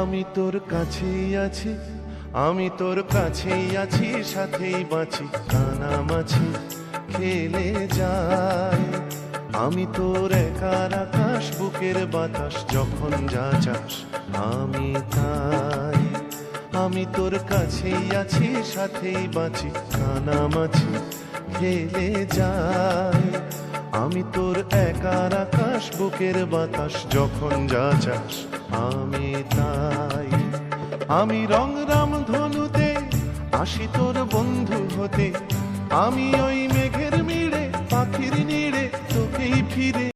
আমি তোর কাছেই আছি, আমি তোর কাছেই আছি, সাথেই বাঁচি কানামাছি খেলে যায় আমি তোর একার আকাশ, বুকের বাতাস, যখন যা চাস, আমি তাই। আমি তোর কাছেই আছি, সাথেই বাঁচি কানামাছি খেলে যায় আমি তোর একার আকাশ, বুকের বাতাস, যখন যা চাস, আমি আমি রং রাম ধনুতে আসি তোর বন্ধু হতে। আমি ওই মেঘের মিড়ে, পাখির নিড়ে তোকেই ফিরে।